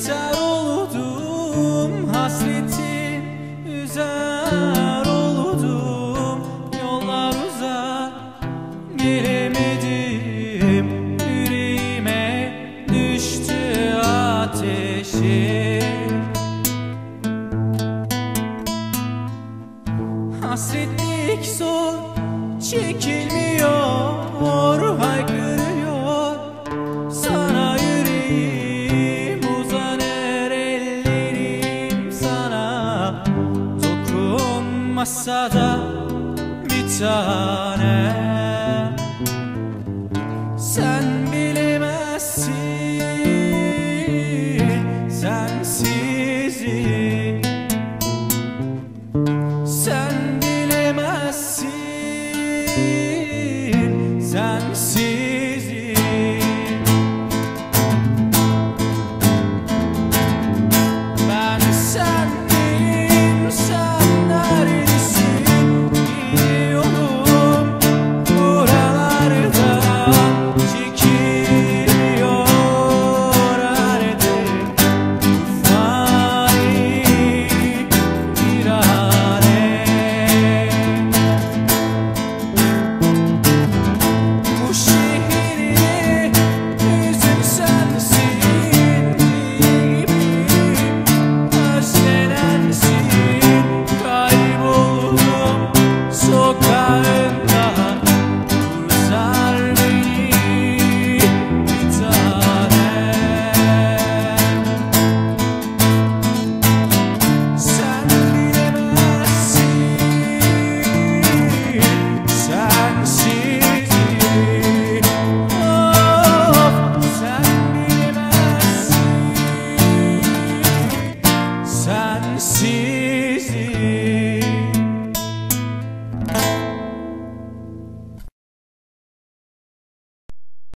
Tüter oldum hasretin Üzer oldum. Yollar uzak Gelemedim yüreğime düştü ateşi. Hasretlik zor çekilmiyor masada bir tane. Sen bilemezsin sensizliği. Sen bilemezsin sensizliği. se